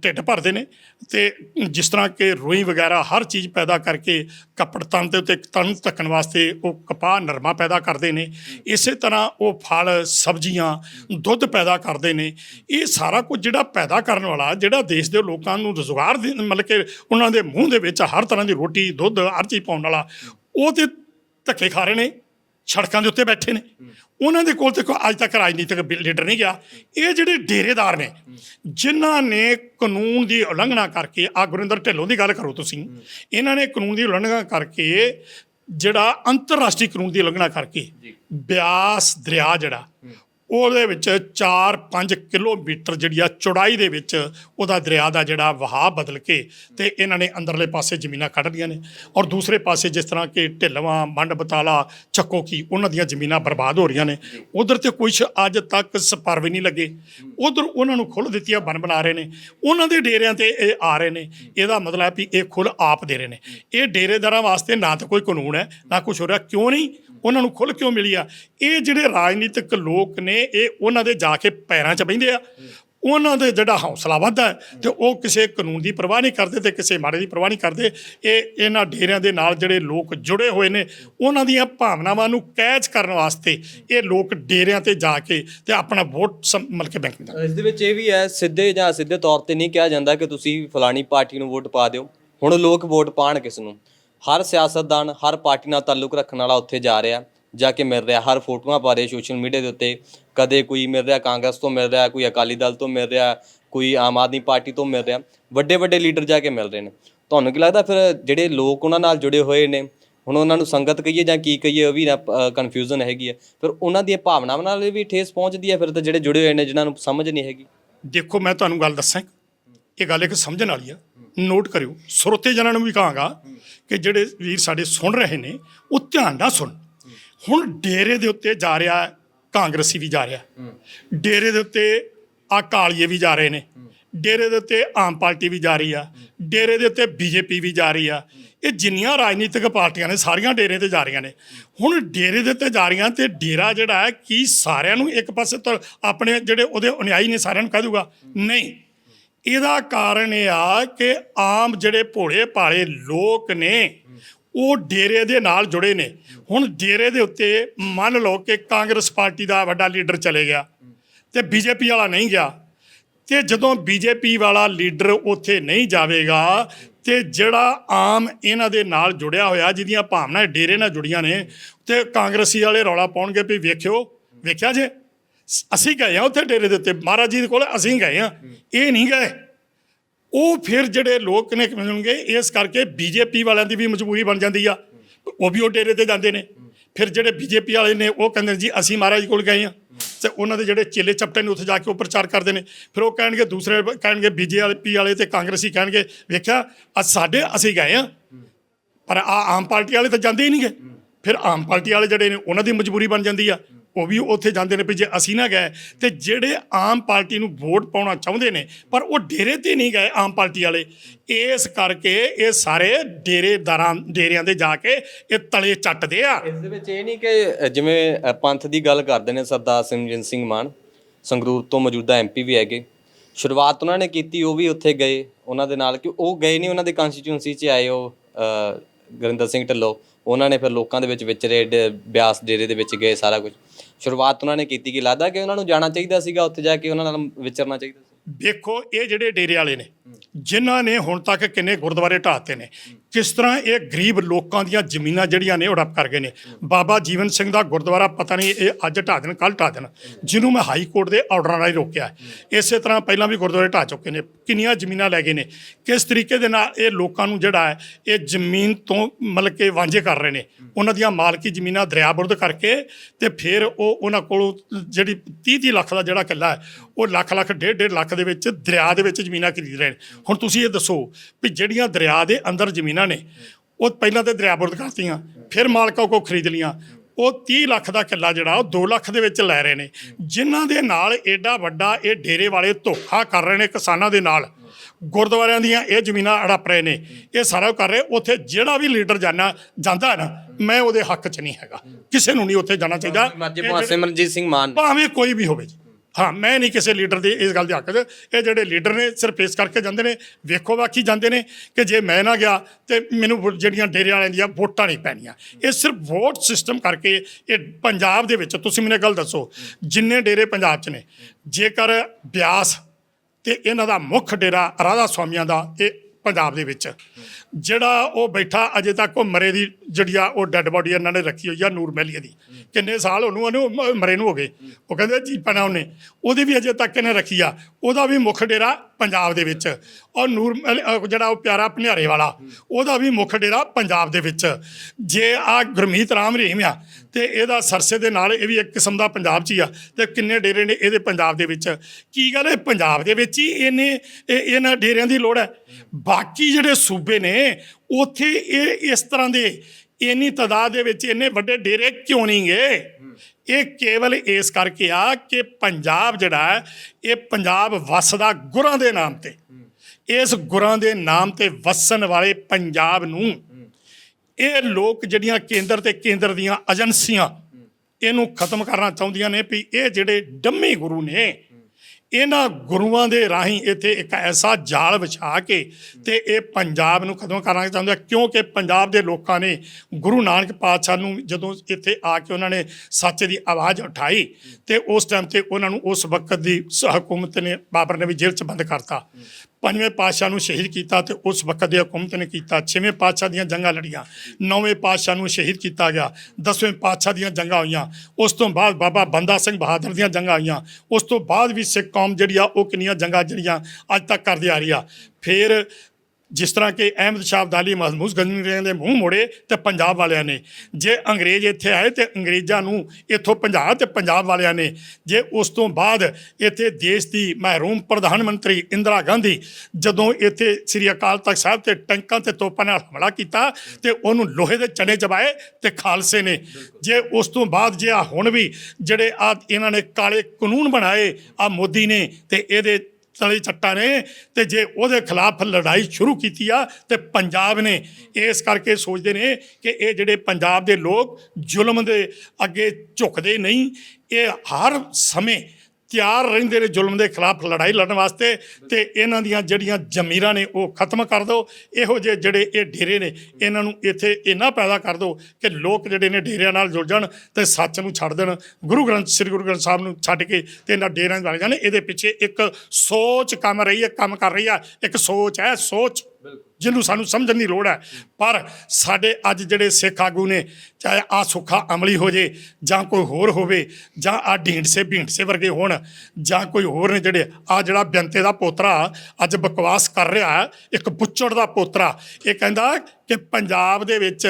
ਢਿੱਡ ਭਰਦੇ ਨੇ ਤੇ ਜਿਸ ਤਰ੍ਹਾਂ ਕਿ ਰੂਈ ਵਗੈਰਾ ਹਰ ਚੀਜ਼ ਪੈਦਾ ਕਰਕੇ ਕੱਪੜ ਤਨ ਦੇ ਉੱਤੇ, ਤਨ ਧੱਕਣ ਵਾਸਤੇ ਉਹ ਕਪਾਹ, ਨਰਮਾ ਪੈਦਾ ਕਰਦੇ ਨੇ। ਇਸੇ ਤਰ੍ਹਾਂ ਉਹ ਫਲ, ਸਬਜ਼ੀਆਂ, ਦੁੱਧ ਪੈਦਾ ਕਰਦੇ ਨੇ। ਇਹ ਸਾਰਾ ਕੁਝ ਜਿਹੜਾ ਪੈਦਾ ਕਰਨ ਵਾਲਾ, ਜਿਹੜਾ ਦੇਸ਼ ਦੇ ਲੋਕਾਂ ਨੂੰ ਰੁਜ਼ਗਾਰ ਦੇ- ਮਤਲਬ ਕਿ ਉਹਨਾਂ ਦੇ ਮੂੰਹ ਦੇ ਵਿੱਚ ਹਰ ਤਰ੍ਹਾਂ ਦੀ ਰੋਟੀ, ਦੁੱਧ, ਹਰ ਚੀਜ਼ ਪਾਉਣ ਵਾਲਾ, ਉਹ ਤੇ ਧੱਕੇ ਖਾ ਰਹੇ ਨੇ। ਸੜਕਾਂ ਦੇ ਉੱਤੇ ਬੈਠੇ ਨੇ। ਉਹਨਾਂ ਦੇ ਕੋਲ ਤੇ ਕੋਈ ਅੱਜ ਤੱਕ ਰਾਜਨੀਤਿਕ ਬ- ਲੀਡਰ ਨਹੀਂ ਗਿਆ। ਇਹ ਜਿਹੜੇ ਡੇਰੇਦਾਰ ਨੇ, ਜਿਨ੍ਹਾਂ ਨੇ ਕਾਨੂੰਨ ਦੀ ਉਲੰਘਣਾ ਕਰਕੇ ਆ ਗੁਰਿੰਦਰ ਢਿੱਲੋਂ ਦੀ ਗੱਲ ਕਰੋ ਤੁਸੀਂ, ਇਹਨਾਂ ਨੇ ਕਾਨੂੰਨ ਦੀ ਉਲੰਘਣਾ ਕਰਕੇ, ਜਿਹੜਾ ਅੰਤਰਰਾਸ਼ਟਰੀ ਕਾਨੂੰਨ ਦੀ ਉਲੰਘਣਾ ਕਰਕੇ, ਬਿਆਸ ਦਰਿਆ ਜਿਹੜਾ ਉਹਦੇ ਵਿੱਚ 4-5 ਕਿਲੋਮੀਟਰ ਜਿਹੜੀ ਆ ਚੌੜਾਈ ਦੇ ਵਿੱਚ ਉਹਦਾ ਦਰਿਆ ਦਾ ਜਿਹੜਾ ਵਹਾਅ ਬਦਲ ਕੇ ਤੇ ਇਹਨਾਂ ਨੇ ਅੰਦਰਲੇ ਪਾਸੇ ਜ਼ਮੀਨਾਂ ਕੱਢ ਲਈਆਂ ਨੇ। ਔਰ ਦੂਸਰੇ ਪਾਸੇ ਜਿਸ ਤਰ੍ਹਾਂ ਕਿ ਢਿੱਲਵਾਂ, ਮੰਡ ਬਤਾਲਾ ਚੱਕੋ ਕੀ ਉਹਨਾਂ ਦੀਆਂ ਜ਼ਮੀਨਾਂ ਬਰਬਾਦ ਹੋ ਰਹੀਆਂ ਨੇ। ਉਧਰ ਤੇ ਕੁਝ ਅੱਜ ਤੱਕ ਸਪਰ ਵੀ ਨਹੀਂ ਲੱਗੇ। ਉਧਰ ਉਹਨਾਂ ਨੂੰ ਖੁੱਲ੍ਹ ਦਿੱਤੀਆਂ ਬਨ ਬਣਾ ਰਹੇ ਨੇ। ਉਹਨਾਂ ਦੇ ਡੇਰਿਆਂ ਤੇ ਇਹ ਆ ਰਹੇ ਨੇ। ਇਹਦਾ ਮਤਲਬ ਹੈ ਵੀ ਇਹ ਖੁੱਲ੍ਹ ਆਪ ਦੇ ਰਹੇ ਨੇ। ਇਹ ਡੇਰੇਦਾਰਾਂ ਵਾਸਤੇ ਨਾ ਤਾਂ ਕੋਈ ਕਾਨੂੰਨ ਹੈ, ਨਾ ਕੁਝ ਹੋ ਰਿਹਾ। ਕਿਉਂ ਨਹੀਂ? ਉਹਨਾਂ ਨੂੰ ਖੁੱਲ੍ਹ ਕਿਉਂ ਮਿਲੀ ਆ? ਇਹ ਜਿਹੜੇ ਰਾਜਨੀਤਿਕ ਲੋਕ ਨੇ ਇਹ ਉਹਨਾਂ ਦੇ ਜਾ ਕੇ ਪੈਰਾਂ 'ਚ ਬਹਿੰਦੇ ਆ। ਉਹਨਾਂ ਦੇ ਜਿਹੜਾ ਹੌਸਲਾ ਵੱਧਦਾ ਹੈ ਤੇ ਉਹ ਕਿਸੇ ਕਾਨੂੰਨ ਦੀ ਪਰਵਾਹ ਨਹੀਂ ਕਰਦੇ ਤੇ ਕਿਸੇ ਮਾੜੇ ਦੀ ਪਰਵਾਹ ਨਹੀਂ ਕਰਦੇ। ਇਹ ਇਹਨਾਂ ਡੇਰਿਆਂ ਦੇ ਨਾਲ ਜਿਹੜੇ ਲੋਕ ਜੁੜੇ ਹੋਏ ਨੇ, ਉਹਨਾਂ ਦੀਆਂ ਭਾਵਨਾਵਾਂ ਨੂੰ ਕੈਚ ਕਰਨ ਵਾਸਤੇ ਇਹ ਲੋਕ ਡੇਰਿਆਂ ਤੇ ਜਾ ਕੇ ਤੇ ਆਪਣਾ ਵੋਟ ਮਤਲਬ ਕੇ ਬੈਂਕ ਦਾ। ਇਸ ਦੇ ਵਿੱਚ ਇਹ ਵੀ ਹੈ, ਸਿੱਧੇ ਜਾਂ ਸਿੱਧੇ ਤੌਰ ਤੇ ਨਹੀਂ ਕਿਹਾ ਜਾਂਦਾ ਕਿ ਤੁਸੀਂ ਫਲਾਣੀ ਪਾਰਟੀ ਨੂੰ ਵੋਟ ਪਾ ਦਿਓ। ਹੁਣ ਲੋਕ ਵੋਟ ਪਾਣ ਕਿਸ ਨੂੰ? ਹਰ ਸਿਆਸਤਦਾਨ, ਹਰ ਪਾਰਟੀ ਨਾਲ ਤਾਲੁਕ ਰੱਖਣ ਵਾਲਾ ਉੱਥੇ ਜਾ ਰਿਹਾ। ਜਾ ਕੇ ਮਿਲ ਰਿਹਾ, ਹਰ ਫੋਟੋਆਂ ਪਾ ਰਹੇ ਸੋਸ਼ਲ ਮੀਡੀਆ ਦੇ ਉੱਤੇ। ਕਦੇ ਕੋਈ ਮਿਲ ਰਿਹਾ ਕਾਂਗਰਸ ਤੋਂ ਮਿਲ ਰਿਹਾ, ਕੋਈ ਅਕਾਲੀ ਦਲ ਤੋਂ ਮਿਲ ਰਿਹਾ, ਕੋਈ ਆਮ ਆਦਮੀ ਪਾਰਟੀ ਤੋਂ ਮਿਲ ਰਿਹਾ। ਵੱਡੇ ਵੱਡੇ ਲੀਡਰ ਜਾ ਕੇ ਮਿਲ ਰਹੇ ਨੇ। ਤੁਹਾਨੂੰ ਕੀ ਲੱਗਦਾ ਫਿਰ ਜਿਹੜੇ ਲੋਕ ਉਹਨਾਂ ਨਾਲ ਜੁੜੇ ਹੋਏ ਨੇ, ਹੁਣ ਉਹਨਾਂ ਨੂੰ ਸੰਗਤ ਕਹੀਏ ਜਾਂ ਕੀ ਕਹੀਏ, ਉਹ ਵੀ ਨਾ ਕਨਫਿਊਜ਼ਨ ਹੈਗੀ ਹੈ ਫਿਰ ਉਹਨਾਂ ਦੀਆਂ ਭਾਵਨਾਵਾਂ ਨਾਲ ਵੀ ਠੇਸ ਪਹੁੰਚਦੀ ਹੈ ਫਿਰ ਤਾਂ ਜਿਹੜੇ ਜੁੜੇ ਹੋਏ ਨੇ, ਜਿਨ੍ਹਾਂ ਨੂੰ ਸਮਝ ਨਹੀਂ ਹੈਗੀ? ਦੇਖੋ, ਮੈਂ ਤੁਹਾਨੂੰ ਗੱਲ ਦੱਸਾਂ ਇਹ ਗੱਲ ਇੱਕ ਸਮਝਣ ਵਾਲੀ ਆ। ਨੋਟ ਕਰਿਓ। ਸਰੋਤੇ ਜਨਾਂ ਨੂੰ ਵੀ ਕਹਾਂਗਾ ਕਿ ਜਿਹੜੇ ਵੀਰ ਸਾਡੇ ਸੁਣ ਰਹੇ ਨੇ, ਉਹ ਧਿਆਨ ਨਾਲ ਸੁਣ। ਹੁਣ ਡੇਰੇ ਦੇ ਉੱਤੇ ਜਾ ਰਿਹਾ ਕਾਂਗਰਸੀ ਵੀ ਜਾ ਰਿਹਾ ਡੇਰੇ ਦੇ ਉੱਤੇ ਆ ਕਾਲੀਏ ਵੀ ਜਾ ਰਹੇ ਨੇ। ਡੇਰੇ ਦੇ ਉੱਤੇ ਆਮ ਪਾਰਟੀ ਵੀ ਜਾ ਰਹੀ ਆ। ਡੇਰੇ ਦੇ ਉੱਤੇ ਬੀਜੇਪੀ ਵੀ ਜਾ ਰਹੀ ਆ। ਇਹ ਜਿੰਨੀਆਂ ਰਾਜਨੀਤਿਕ ਪਾਰਟੀਆਂ ਨੇ, ਸਾਰੀਆਂ ਡੇਰੇ ਤੇ ਜਾ ਰਹੀਆਂ ਨੇ। ਹੁਣ ਡੇਰੇ ਦੇ ਉੱਤੇ ਜਾ ਰਹੀਆਂ ਤੇ ਡੇਰਾ ਜਿਹੜਾ ਹੈ, ਕੀ ਸਾਰਿਆਂ ਨੂੰ ਇੱਕ ਪਾਸੇ ਤੋਂ ਆਪਣੇ ਜਿਹੜੇ ਉਹਦੇ ਅਨਿਆਈ ਨੇ, ਸਾਰਿਆਂ ਨੂੰ ਕਹਿ ਦੂਗਾ ਨਹੀਂ। ਇਹਦਾ ਕਾਰਨ ਇਹ ਆ ਕਿ ਆਮ ਜਿਹੜੇ ਭੋਲੇ ਭਾਲੇ ਲੋਕ ਨੇ ਉਹ ਡੇਰੇ ਦੇ ਨਾਲ ਜੁੜੇ ਨੇ। ਹੁਣ ਡੇਰੇ ਦੇ ਉੱਤੇ ਮੰਨ ਲਓ ਕਿ ਕਾਂਗਰਸ ਪਾਰਟੀ ਦਾ ਵੱਡਾ ਲੀਡਰ ਚਲੇ ਗਿਆ ਤੇ ਬੀਜੇਪੀ ਵਾਲਾ ਨਹੀਂ ਗਿਆ, ਤੇ ਜਦੋਂ ਬੀਜੇਪੀ ਵਾਲਾ ਲੀਡਰ ਉੱਥੇ ਨਹੀਂ ਜਾਵੇਗਾ ਤੇ ਜਿਹੜਾ ਆਮ ਇਹਨਾਂ ਦੇ ਨਾਲ ਜੁੜਿਆ ਹੋਇਆ, ਜਿਹਦੀਆਂ ਭਾਵਨਾਵਾਂ ਡੇਰੇ ਨਾਲ ਜੁੜੀਆਂ ਨੇ, ਤੇ ਕਾਂਗਰਸੀ ਵਾਲੇ ਰੌਲਾ ਪਾਉਣਗੇ ਵੀ ਵੇਖਿਓ, ਵੇਖਿਆ ਜੇ? ਅਸੀਂ ਗਏ ਆ ਉੱਥੇ ਡੇਰੇ ਦੇ ਉੱਤੇ। ਮਹਾਰਾਜ ਜੀ ਦੇ ਕੋਲ ਅਸੀਂ ਗਏ ਆ ਇਹ ਨਹੀਂ ਗਏ। ਉਹ ਫਿਰ ਜਿਹੜੇ ਲੋਕ ਨੇ ਮਿਲਣਗੇ ਇਸ ਕਰਕੇ ਬੀਜੇਪੀ ਵਾਲਿਆਂ ਦੀ ਵੀ ਮਜਬੂਰੀ ਬਣ ਜਾਂਦੀ ਆ। ਉਹ ਵੀ ਉਹ ਡੇਰੇ ਤੇ ਜਾਂਦੇ ਨੇ। ਫਿਰ ਜਿਹੜੇ ਬੀਜੇਪੀ ਵਾਲੇ ਨੇ, ਉਹ ਕਹਿੰਦੇ ਨੇ, ਜੀ, ਅਸੀਂ ਮਹਾਰਾਜ ਕੋਲ ਗਏ ਆ। ਤੇ ਉਹਨਾਂ ਦੇ ਜਿਹੜੇ ਚੇਲੇ ਚਪਟੇ ਨੇ, ਉੱਥੇ ਜਾ ਕੇ ਉਹ ਪ੍ਰਚਾਰ ਕਰਦੇ ਨੇ। ਫਿਰ ਉਹ ਕਹਿਣਗੇ, ਦੂਸਰੇ ਕਹਿਣਗੇ, ਬੀਜੇਪੀ ਵਾਲੇ ਤੇ ਕਾਂਗਰਸੀ ਕਹਿਣਗੇ, ਵੇਖਿਆ, ਅੱਜ ਸਾਡੇ ਅਸੀਂ ਗਏ ਆ, ਪਰ ਆ ਆਮ ਪਾਰਟੀ ਵਾਲੇ ਤਾਂ ਜਾਂਦੇ ਹੀ ਨਹੀਂ ਗਏ ਫਿਰ ਆਮ ਪਾਰਟੀ ਵਾਲੇ ਜਿਹੜੇ ਨੇ, ਉਹਨਾਂ ਦੀ ਮਜਬੂਰੀ ਬਣ ਜਾਂਦੀ ਆ। ਉਹ ਵੀ ਉੱਥੇ ਜਾਂਦੇ ਨੇ ਵੀ ਜੇ ਅਸੀਂ ਨਾ ਗਏ, ਤੇ ਜਿਹੜੇ ਆਮ ਪਾਰਟੀ ਨੂੰ ਵੋਟ ਪਾਉਣਾ ਚਾਹੁੰਦੇ ਨੇ, ਪਰ ਉਹ ਡੇਰੇ ਤੇ ਨਹੀਂ ਗਏ ਆਮ ਪਾਰਟੀ ਵਾਲੇ। ਇਸ ਕਰਕੇ ਇਹ ਸਾਰੇ ਡੇਰੇਦਾਰਾਂ, ਡੇਰਿਆਂ ਦੇ ਜਾ ਕੇ ਇਹ ਤਲੇ ਚੱਟਦੇ ਆ। ਇਸ ਦੇ ਵਿੱਚ ਇਹ ਨਹੀਂ ਕਿ ਜਿਵੇਂ ਪੰਥ ਦੀ ਗੱਲ ਕਰਦੇ ਨੇ ਸਰਦਾਰ ਸਿਮਰਨ ਸਿੰਘ ਮਾਨ, ਸੰਗਰੂਰ ਤੋਂ ਮੌਜੂਦਾ ਐਮਪੀ ਵੀ ਹੈਗੇ। ਸ਼ੁਰੂਆਤ ਉਹਨਾਂ ਨੇ ਕੀਤੀ, ਉਹ ਵੀ ਉੱਥੇ ਗਏ ਉਹਨਾਂ ਦੇ ਨਾਲ, ਕਿ ਉਹ ਗਏ ਨਹੀਂ ਉਹਨਾਂ ਦੇ ਕੰਸਟੀਚੁਐਂਸੀ 'ਚ ਆਏ ਉਹ ਗੁਰਿੰਦਰ ਸਿੰਘ ਢਿੱਲੋਂ। ਉਹਨਾਂ ਨੇ ਫਿਰ ਲੋਕਾਂ ਦੇ ਵਿੱਚ ਵਿਚਰੇ ਬਿਆਸ ਡੇਰੇ ਦੇ ਵਿੱਚ ਗਏ ਸਾਰਾ ਕੁਝ। ਸ਼ੁਰੂਆਤ ਉਹਨਾਂ ਨੇ ਕੀਤੀ ਕਿ ਲੱਗਦਾ ਕਿ ਉਹਨਾਂ ਨੂੰ ਜਾਣਾ ਚਾਹੀਦਾ ਸੀਗਾ, ਉੱਥੇ ਜਾ ਕੇ ਉਹਨਾਂ ਨਾਲ ਵਿਚਰਨਾ ਚਾਹੀਦਾ ਸੀ? ਦੇਖੋ, ਇਹ ਜਿਹੜੇ ਡੇਰੇ ਵਾਲੇ ਨੇ ਜਿਨ੍ਹਾਂ ਨੇ ਹੁਣ ਤੱਕ ਕਿੰਨੇ ਗੁਰਦੁਆਰੇ ਢਾਤੇ ਨੇ? ਕਿਸ ਤਰ੍ਹਾਂ ਇਹ ਗਰੀਬ ਲੋਕਾਂ ਦੀਆਂ ਜ਼ਮੀਨਾਂ ਜਿਹੜੀਆਂ ਨੇ ਉਹ ਹੜਪ ਕਰ ਗਏ ਨੇ? ਬਾਬਾ ਜੀਵਨ ਸਿੰਘ ਦਾ ਗੁਰਦੁਆਰਾ ਪਤਾ ਨਹੀਂ ਇਹ ਅੱਜ ਢਾ ਦੇਣ ਕੱਲ ਢਾ ਦੇਣ, ਜਿਹਨੂੰ ਮੈਂ ਹਾਈ ਕੋਰਟ ਦੇ ਆਰਡਰਾਂ ਰਾਹੀਂ ਰੋਕਿਆ। ਇਸੇ ਤਰ੍ਹਾਂ ਪਹਿਲਾਂ ਵੀ ਗੁਰਦੁਆਰੇ ਢਾ ਚੁੱਕੇ ਨੇ, ਕਿੰਨੀਆਂ ਜ਼ਮੀਨਾਂ ਲੈ ਗਏ ਨੇ? ਕਿਸ ਤਰੀਕੇ ਦੇ ਨਾਲ ਇਹ ਲੋਕਾਂ ਨੂੰ ਜਿਹੜਾ ਹੈ, ਇਹ ਜ਼ਮੀਨ ਤੋਂ ਮਤਲਬ ਕਿ ਵਾਂਝੇ ਕਰ ਰਹੇ ਨੇ? ਉਹਨਾਂ ਦੀਆਂ ਮਾਲਕੀ ਜ਼ਮੀਨਾਂ ਦਰਿਆਬੁਰਦ ਕਰਕੇ ਤੇ ਫਿਰ ਉਹ ਉਹਨਾਂ ਕੋਲ ਜਿਹੜੀ 30 30 ਲੱਖ ਦਾ ਜਿਹੜਾ ਕਿੱਲਾ ਹੈ, ਉਹ ਲੱਖ ਲੱਖ, ਡੇਢ ਡੇਢ ਲੱਖ ਦੇ ਵਿੱਚ ਦਰਿਆ ਦੇ ਵਿੱਚ ਜ਼ਮੀਨਾਂ ਖਰੀਦ ਰਹੇ ਨੇ ਹੁਣ ਤੁਸੀਂ ਇਹ ਦੱਸੋ ਵੀ ਜਿਹੜੀਆਂ ਦਰਿਆ ਦੇ ਅੰਦਰ ਜ਼ਮੀਨਾਂ ਨੇ ਉਹ ਪਹਿਲਾਂ ਤੇ ਦਰਿਆਬੁਰਦ ਕਰਤੀਆਂ ਫਿਰ ਮਾਲਕਾਂ ਕੋ ਖਰੀਦ ਲੀਆਂ ਉਹ 30 ਲੱਖ ਦਾ ਕਿੱਲਾ ਜਿਹੜਾ ਉਹ 2 ਲੱਖ ਦੇ ਵਿੱਚ ਲੈ ਰਹੇ ਨੇ। ਜਿਨ੍ਹਾਂ ਦੇ ਨਾਲ ਐਡਾ ਵੱਡਾ ਇਹ ਡੇਰੇ ਵਾਲੇ ਧੋਖਾ ਕਰ ਰਹੇ ਨੇ ਕਿਸਾਨਾਂ ਦੇ ਨਾਲ। ਗੁਰਦੁਆਰਿਆਂ ਦੀਆਂ ਇਹ ਜ਼ਮੀਨਾਂ ਹੜਪ ਰਹੇ ਨੇ। ਇਹ ਸਾਰਾ ਕਰ ਰਹੇ ਉੱਥੇ ਜਿਹੜਾ ਵੀ ਲੀਡਰ ਜਾਣਾ ਜਾਂਦਾ ਨਾ ਮੈਂ ਉਹਦੇ ਹੱਕ 'ਚ ਨਹੀਂ ਹੈਗਾ। ਕਿਸੇ ਨੂੰ ਨਹੀਂ ਉੱਥੇ ਜਾਣਾ ਚਾਹੀਦਾ। ਭਾਵੇਂ ਜਿਹੜੇ- ਸਿਮਰਨਜੀਤ ਸਿੰਘ ਮਾਨ। ਭਾਵੇਂ ਕੋਈ ਵੀ ਹੋਵੇ ਜੀ। ਹਾਂ, ਮੈਂ ਨਹੀਂ ਕਿਸੇ ਲੀਡਰ ਦੀ ਇਸ ਗੱਲ ਦੇ ਹੱਕ 'ਚ। ਇਹ ਜਿਹੜੇ ਲੀਡਰ ਨੇ, ਸਿਰਫ ਇਸ ਕਰਕੇ ਜਾਂਦੇ ਨੇ, ਵੇਖੋ ਬਾਕੀ ਜਾਂਦੇ ਨੇ ਕਿ ਜੇ ਮੈਂ ਨਾ ਗਿਆ ਤੇ ਮੈਨੂੰ ਜਿਹੜੀਆਂ ਡੇਰੇ ਵਾਲਿਆਂ ਦੀਆਂ ਵੋਟਾਂ ਨਹੀਂ ਪੈਣੀਆਂ। ਇਹ ਸਿਰਫ ਵੋਟ ਸਿਸਟਮ ਕਰਕੇ ਇਹ ਪੰਜਾਬ ਦੇ ਵਿੱਚ, ਤੁਸੀਂ ਮੈਨੂੰ ਇੱਕ ਗੱਲ ਦੱਸੋ, ਜਿੰਨੇ ਡੇਰੇ ਪੰਜਾਬ 'ਚ ਨੇ, ਜੇਕਰ ਬਿਆਸ ਤੇ ਇਹਨਾਂ ਦਾ ਮੁੱਖ ਡੇਰਾ ਰਾਧਾ ਸਵਾਮੀਆਂ ਦਾ, ਇਹ ਪੰਜਾਬ ਦੇ ਵਿੱਚ। ਜਿਹੜਾ ਉਹ ਬੈਠਾ ਅਜੇ ਤੱਕ ਉਹ ਮਰੇ ਦੀ ਜਿਹੜੀ ਆ ਉਹ ਡੈੱਡ ਬੋਡੀ ਇਹਨਾਂ ਨੇ ਰੱਖੀ ਹੋਈ ਆ ਨੂਰ ਮਹਿਲੀਆ ਦੀ। ਕਿੰਨੇ ਸਾਲ ਉਹਨੂੰ ਉਹਨੂੰ ਮਰੇ ਨੂੰ ਹੋ ਗਏ। ਉਹ ਕਹਿੰਦੇ ਜੀ ਪੈਣਾ ਉਹਨੇ। ਉਹਦੀ ਵੀ ਅਜੇ ਤੱਕ ਇਹਨੇ ਰੱਖੀ ਆ। ਉਹਦਾ ਵੀ ਮੁੱਖ ਡੇਰਾ ਪੰਜਾਬ ਦੇ ਵਿੱਚ। ਔਰ ਨੂਰ ਮਹਿਲ- ਅਹ ਜਿਹੜਾ ਉਹ ਪਿਆਰਾ ਭਨਿਆਰੇ ਵਾਲਾ, ਉਹਦਾ ਵੀ ਮੁੱਖ ਡੇਰਾ ਪੰਜਾਬ ਦੇ ਵਿੱਚ। ਜੇ ਆ ਗੁਰਮੀਤ ਰਾਮ ਰਹੀਮ ਆ, ਤੇ ਇਹਦਾ ਸਰਸੇ ਦੇ ਨਾਲ ਇਹ ਵੀ ਇੱਕ ਕਿਸਮ ਦਾ ਪੰਜਾਬ 'ਚ ਹੀ ਆ, ਤੇ ਕਿੰਨੇ ਡੇਰੇ ਨੇ ਇਹਦੇ ਪੰਜਾਬ ਦੇ ਵਿੱਚ। ਕੀ ਗੱਲ ਹੈ, ਪੰਜਾਬ ਦੇ ਵਿੱਚ ਹੀ ਇਹਨੇ, ਇਹ- ਇਹਨਾਂ ਡੇਰਿਆਂ ਦੀ ਲੋੜ ਹੈ। ਬਾਕੀ ਜਿਹੜੇ ਸੂਬੇ ਨੇ, ਉੱਥੇ ਇਹ ਇਸ ਤਰ੍ਹਾਂ ਦੇ, ਇੰਨੀ ਤਾਦਾਦ ਦੇ ਵਿੱਚ ਇੰਨੇ ਵੱਡੇ ਡੇਰੇ ਕਿਉਂ ਨਹੀਂ ਗਏ ਇਹ ਕੇਵਲ ਇਸ ਕਰਕੇ ਆ ਕਿ ਪੰਜਾਬ ਜਿਹੜਾ ਹੈ, ਇਹ ਪੰਜਾਬ ਵਸਦਾ ਗੁਰਾਂ ਦੇ ਨਾਮ ਤੇ। ਇਸ ਗੁਰਾਂ ਦੇ ਨਾਮ ਤੇ ਵਸਣ ਵਾਲੇ ਪੰਜਾਬ ਨੂੰ ਇਹ ਲੋਕ ਜਿਹੜੀਆਂ ਕੇਂਦਰ ਤੇ ਕੇਂਦਰ ਦੀਆਂ ਏਜੰਸੀਆਂ ਇਹਨੂੰ ਖਤਮ ਕਰਨਾ ਚਾਹੁੰਦੀਆਂ ਨੇ ਵੀ ਇਹ ਜਿਹੜੇ ਡੰਮੀ ਗੁਰੂ ਨੇ ਇਹਨਾਂ ਗੁਰੂਆਂ ਦੇ ਰਾਹੀਂ ਇੱਥੇ ਇੱਕ ਐਸਾ ਜਾਲ ਵਿਛਾ ਕੇ ਤੇ ਇਹ ਪੰਜਾਬ ਨੂੰ ਖਤਮ ਕਰਨਾ ਚਾਹੁੰਦੇ ਆ, ਕਿਉਂਕਿ ਪੰਜਾਬ ਦੇ ਲੋਕਾਂ ਨੇ ਗੁਰੂ ਨਾਨਕ ਪਾਤਸ਼ਾਹ ਨੂੰ ਜਦੋਂ ਇੱਥੇ ਆ ਕੇ ਉਹਨਾਂ ਨੇ ਸੱਚ ਦੀ ਆਵਾਜ਼ ਉਠਾਈ ਤੇ ਉਸ ਟਾਈਮ ਤੇ ਉਹਨਾਂ ਨੂੰ ਉਸ ਵਕਤ ਦੀ ਸ- ਹਕੂਮਤ ਨੇ, ਬਾਬਰ ਨੇ ਵੀ ਜੇਲ੍ਹ 'ਚ ਬੰਦ ਕਰਤਾ। ਪੰਜਵੇਂ ਪਾਤਸ਼ਾਹ ਨੂੰ ਸ਼ਹੀਦ ਕੀਤਾ ਤੇ ਉਸ ਵਕਤ ਦੀ ਹਕੂਮਤ ਨੇ ਕੀਤਾ। ਛੇਵੇਂ ਪਾਤਸ਼ਾਹ ਦੀਆਂ ਜੰਗਾਂ ਲੜੀਆਂ, ਨੌਵੇਂ ਪਾਤਸ਼ਾਹ ਨੂੰ ਸ਼ਹੀਦ ਕੀਤਾ ਗਿਆ, ਦਸਵੇਂ ਪਾਤਸ਼ਾਹ ਦੀਆਂ ਜੰਗਾਂ ਹੋਈਆਂ। ਉਸ ਤੋਂ ਬਾਅਦ ਬਾਬਾ ਬੰਦਾ ਸਿੰਘ ਬਹਾਦਰ ਦੀਆਂ ਜੰਗਾਂ ਹੋਈਆਂ। ਉਸ ਤੋਂ ਬਾਅਦ ਵੀ ਸਿੱਖ ਕੌਮ ਜਿਹੜੀ ਆ, ਉਹ ਕਿੰਨੀਆਂ ਜੰਗਾਂ ਜਿਹੜੀਆਂ ਅੱਜ ਤੱਕ ਕਰਦੀ ਆ ਰਹੀ ਆ। ਫਿਰ ਜਿਸ ਤਰ੍ਹਾਂ ਕਿ ਅਹਿਮਦ ਸ਼ਾਹ ਅਬਦਾਲੀ ਮਹਿਮੂਦ ਗਜ਼ਨਵੀਆਂ ਦੇ ਮੂੰਹ ਮੋੜੇ ਤੇ ਪੰਜਾਬ ਵਾਲਿਆਂ ਨੇ। ਜੇ ਅੰਗਰੇਜ਼ ਇੱਥੇ ਆਏ ਤੇ ਅੰਗਰੇਜ਼ਾਂ ਨੂੰ ਇੱਥੋਂ ਪੰਜਾਬ ਤੇ ਪੰਜਾਬ ਵਾਲਿਆਂ ਨੇ। ਜੇ ਉਸ ਤੋਂ ਬਾਅਦ ਇੱਥੇ ਦੇਸ਼ ਦੀ ਮਹਿਰੂਮ ਪ੍ਰਧਾਨ ਮੰਤਰੀ ਇੰਦਰਾ ਗਾਂਧੀ ਜਦੋਂ ਇੱਥੇ ਸ੍ਰੀ ਅਕਾਲ ਤਖਤ ਸਾਹਿਬ ਤੇ ਟੈਂਕਾਂ ਤੇ ਤੋਪਾਂ ਨਾਲ ਹਮਲਾ ਕੀਤਾ ਤੇ ਉਹਨੂੰ ਲੋਹੇ ਦੇ ਚਣੇ ਚਬਾਏ ਤੇ ਖਾਲਸੇ ਨੇ। ਜੇ ਉਸ ਤੋਂ ਬਾਅਦ ਜੇ ਆ ਹੁਣ ਵੀ ਜਿਹੜੇ ਆ ਇਹਨਾਂ ਨੇ ਕਾਲੇ ਕਾਨੂੰਨ ਬਣਾਏ ਆ ਮੋਦੀ ਨੇ ਤੇ ਇਹਦੇ ਤਲੇ ਚੱਟਾ ਨੇ ਤੇ ਜੇ ਉਹਦੇ ਖਿਲਾਫ ਲੜਾਈ ਸ਼ੁਰੂ ਕੀਤੀ ਆ ਤੇ ਪੰਜਾਬ ਨੇ ਇਸ ਕਰਕੇ ਸੋਚਦੇ ਨੇ ਕਿ ਇਹ ਜਿਹੜੇ ਪੰਜਾਬ ਦੇ ਲੋਕ ਜ਼ੁਲਮ ਦੇ ਅੱਗੇ ਝੁਕਦੇ ਨਹੀਂ, ਇਹ ਹਰ ਸਮੇਂ ਤਿਆਰ ਰਹਿੰਦੇ ਨੇ ਜ਼ੁਲਮ ਦੇ ਖਿਲਾਫ ਲੜਾਈ ਲੜਨ ਵਾਸਤੇ ਤੇ ਇਹਨਾਂ ਦੀਆਂ ਜਿਹੜੀਆਂ ਜ਼ਮੀਰਾਂ ਨੇ ਉਹ ਖਤਮ ਕਰ ਦਿਓ। ਇਹੋ ਜਿਹੇ ਜਿਹੜੇ ਇਹ ਡੇਰੇ ਨੇ, ਇਹਨਾਂ ਨੂੰ ਇੱਥੇ ਇੰਨਾ ਪੈਦਾ ਕਰ ਦਿਓ ਕਿ ਲੋਕ ਜਿਹੜੇ ਨੇ ਡੇਰਿਆਂ ਨਾਲ ਜੁੜ ਜਾਣ ਤੇ ਸੱਚ ਨੂੰ ਛੱਡ ਦੇਣ। ਗੁਰੂ ਗ੍ਰੰਥ, ਸ੍ਰੀ ਗੁਰੂ ਗ੍ਰੰਥ ਸਾਹਿਬ ਨੂੰ ਛੱਡ ਕੇ ਤੇ ਇਹਨਾਂ ਡੇਰਿਆਂ ਵਾਲੇ ਜਾਣ। ਇਹਦੇ ਪਿੱਛੇ ਇੱਕ ਸੋਚ ਕੰਮ ਰਹੀ ਹੈ, ਕੰਮ ਕਰ ਰਹੀ ਹੈ। ਇੱਕ ਸੋਚ ਹੈ, ਸੋਚ ਜਿਹਨੂੰ ਸਾਨੂੰ ਸਮਝਣ ਦੀ ਲੋੜ ਹੈ। ਪਰ ਸਾਡੇ ਅੱਜ ਜਿਹੜੇ ਸਿੱਖ ਆਗੂ ਨੇ, ਚਾਹੇ ਆ ਸੁੱਖਾ ਅਮਲੀ ਹੋ ਜੇ, ਜਾਂ ਕੋਈ ਹੋਰ ਹੋਵੇ, ਜਾਂ ਆ ਢੀਂਡਸੇ ਭੀਂਡਸੇ ਵਰਗੇ ਹੋਣ, ਜਾਂ ਕੋਈ ਹੋਰ ਨੇ ਜਿਹੜੇ, ਆ ਜਿਹੜਾ ਬੇਅੰਤੇ ਦਾ ਪੋਤਰਾ ਅੱਜ ਬਕਵਾਸ ਕਰ ਰਿਹਾ, ਇੱਕ ਬੁੱਚੜ ਦਾ ਪੋਤਰਾ, ਇਹ ਕਹਿੰਦਾ ਕਿ ਪੰਜਾਬ ਦੇ ਵਿੱਚ